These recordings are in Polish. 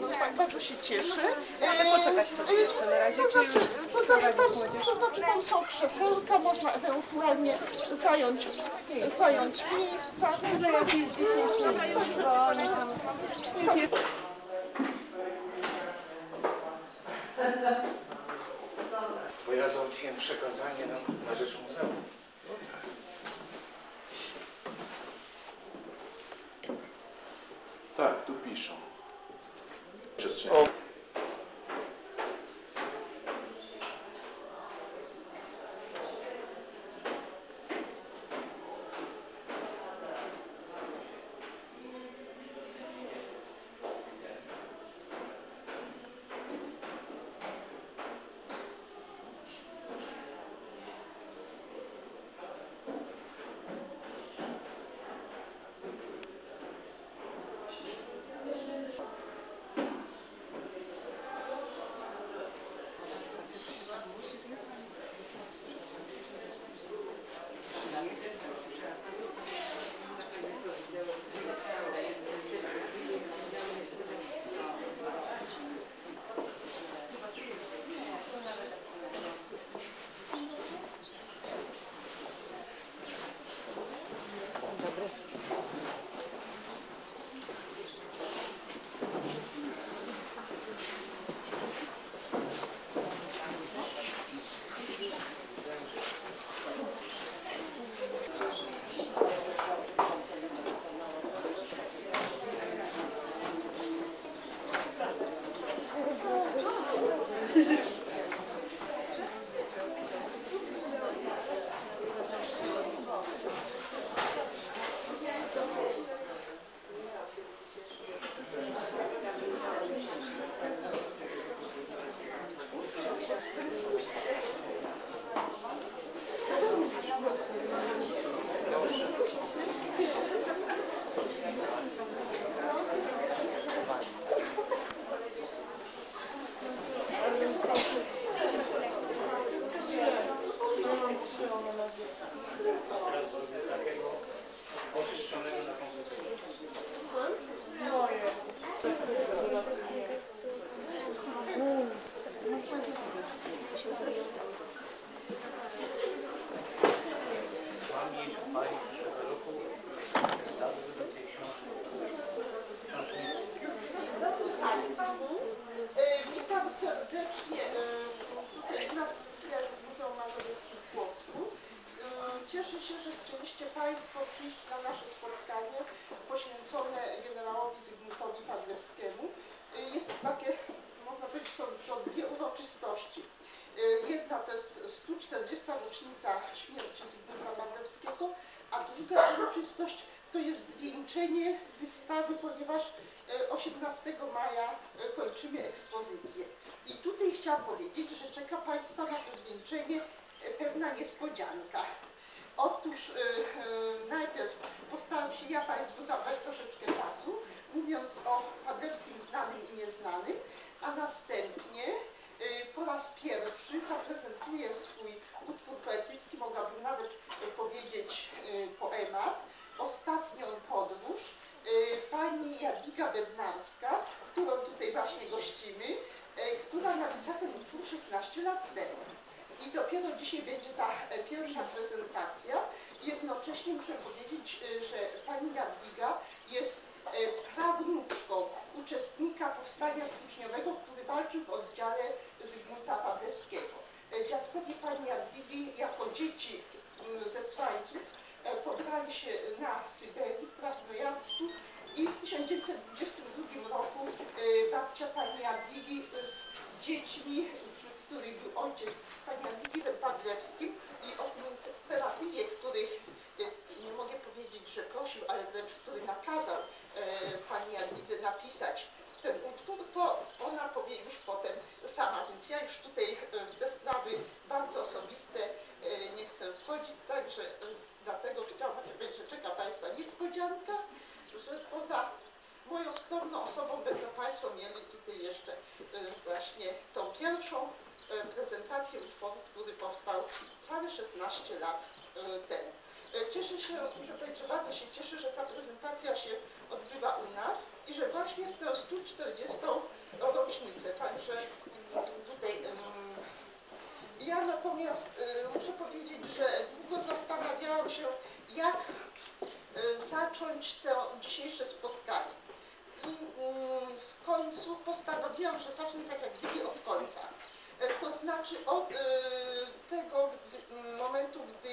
No tak, bardzo się cieszę. Proszę poczekać sobie jeszcze na razie, To czy znaczy, to znaczy, tam, to znaczy tam są krzesełka, można ewentualnie zająć, zająć miejsca. Za jakieś 10 minut, bo ja załatwiłem przekazanie na, na rzecz muzeum. przestrzeni. Thank you. Chcieliście Państwo przyjść na nasze spotkanie poświęcone generałowi Zygmuntowi Padlewskiemu. E, Jest to takie, można powiedzieć, są to dwie uroczystości. E, Jedna to jest 140. rocznica śmierci Zygmunta Padlewskiego, a druga uroczystość to jest zwieńczenie wystawy, ponieważ e, 18 maja e, kończymy ekspozycję. I tutaj chciałam powiedzieć, że czeka Państwa na to zwieńczenie pewna niespodzianka. Otóż e, e, najpierw postaram się ja Państwu zabrać troszeczkę czasu, mówiąc o Padlewskim znanym i nieznanym, a następnie e, po raz pierwszy zaprezentuję swój utwór poetycki, mogłabym nawet powiedzieć poemat, Ostatnią podróż pani Jadwiga Bednarska, którą tutaj właśnie gościmy, która napisała ten utwór 16 lat temu. I dopiero dzisiaj będzie ta e, pierwsza prezentacja. Jednocześnie muszę powiedzieć, e, że pani Jadwiga jest e, prawnuczką uczestnika powstania styczniowego, który walczył w oddziale Zygmunta Padlewskiego. E, Dziadkowie pani Jadwigi jako dzieci ze Swańców pobrali się na Syberii, w Krasnojarsku i w 1922 ojciec pani Jadwigi Padlewskim i o tym terapii, który e, nie mogę powiedzieć, że prosił, ale wręcz który nakazał e, pani Jadwidze napisać ten utwór, to ona powie już potem sama, więc ja już tutaj e, w te sprawy bardzo osobiste nie chcę wchodzić, także dlatego chciałam powiedzieć, że czeka Państwa niespodzianka, że poza moją skromną osobą będą Państwo mieli tutaj jeszcze właśnie tą pierwszą prezentację utworu, który powstał całe 16 lat e, temu. E, Cieszę się, muszę powiedzieć, że bardzo się cieszę, że ta prezentacja się odbywa u nas. i że właśnie w tę 140. rocznicę, także tutaj em, ja natomiast muszę powiedzieć, że długo zastanawiałam się, jak zacząć to dzisiejsze spotkanie. I mm, w końcu postanowiłam, że zacznę tak jak gdyby od końca. Znaczy od y, tego gdy, momentu, gdy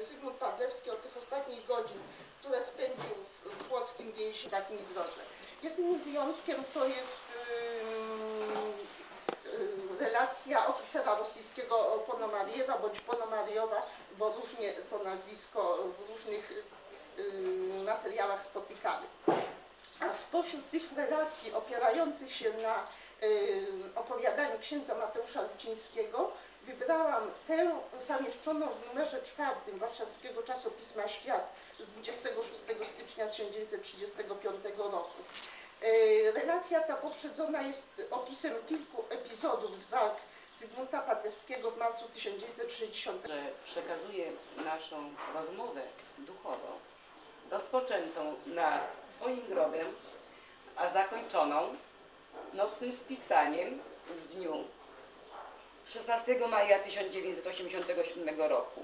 y, Zygmunt Padlewski od tych ostatnich godzin, które spędził w, płockim więzi tak mi drodze. Jedynym wyjątkiem to jest y, y, relacja oficera rosyjskiego Ponomariewa bądź Ponomariowa, bo różnie to nazwisko w różnych y, materiałach spotykamy. A spośród tych relacji opierających się na opowiadaniu księdza Mateusza Lucińskiego wybrałam tę zamieszczoną w numerze czwartym warszawskiego czasopisma Świat z 26 stycznia 1935 roku. Y, Relacja ta poprzedzona jest opisem kilku epizodów z walk Zygmunta Padlewskiego w marcu 1960 że przekazuję naszą rozmowę duchową, rozpoczętą nad Twoim grobem, a zakończoną nocnym spisaniem w dniu 16 maja 1987 roku.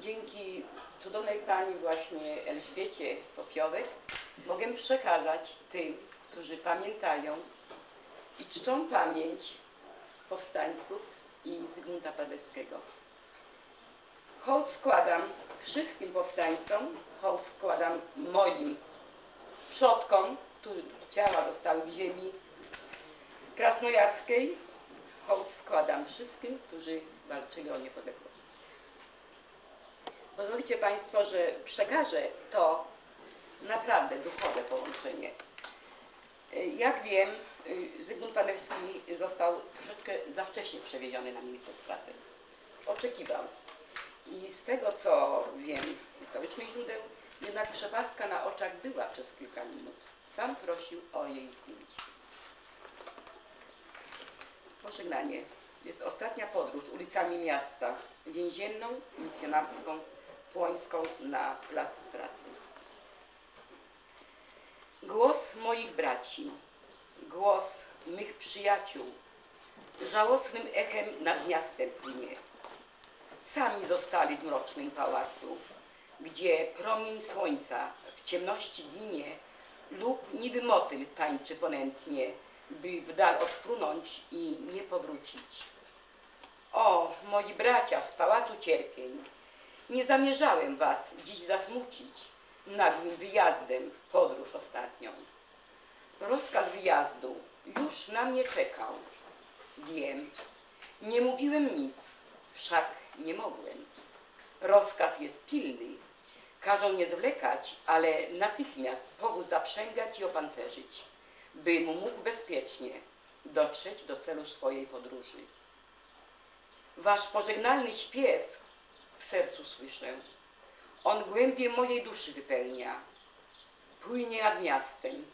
Dzięki cudownej Pani właśnie Elżbiecie Popiołek mogę przekazać tym, którzy pamiętają i czczą pamięć powstańców i Zygmunta Padlewskiego. Hołd składam wszystkim powstańcom, hołd składam moim przodkom, których ciała zostały w ziemi krasnojarskiej, hołd składam wszystkim, którzy walczyli o niepodległość. Pozwolicie Państwo, że przekażę to naprawdę duchowe połączenie. Jak wiem, Zygmunt Padlewski został troszeczkę za wcześnie przewieziony na miejsce pracy. Oczekiwał. I z tego, co wiem historycznych źródeł, jednak przepaska na oczach była przez kilka minut. Sam prosił o jej zdjęcie. Pożegnanie. Jest ostatnia podróż ulicami miasta, więzienną, misjonarską, płońską na plac pracy. Głos moich braci, głos mych przyjaciół, żałosnym echem nad miastem płynie. Sami zostali w mrocznym pałacu, gdzie promień słońca w ciemności ginie lub niby motyl tańczy ponętnie, by w dal odfrunąć i nie powrócić. O, moi bracia z pałacu cierpień, nie zamierzałem was dziś zasmucić nagłym wyjazdem w podróż ostatnią. Rozkaz wyjazdu już na mnie czekał. Wiem, nie mówiłem nic, wszak nie mogłem. Rozkaz jest pilny, każą nie zwlekać, ale natychmiast powóz zaprzęgać i opancerzyć, bym mógł bezpiecznie dotrzeć do celu swojej podróży. Wasz pożegnalny śpiew w sercu słyszę. On głębie mojej duszy wypełnia. Płynie nad miastem,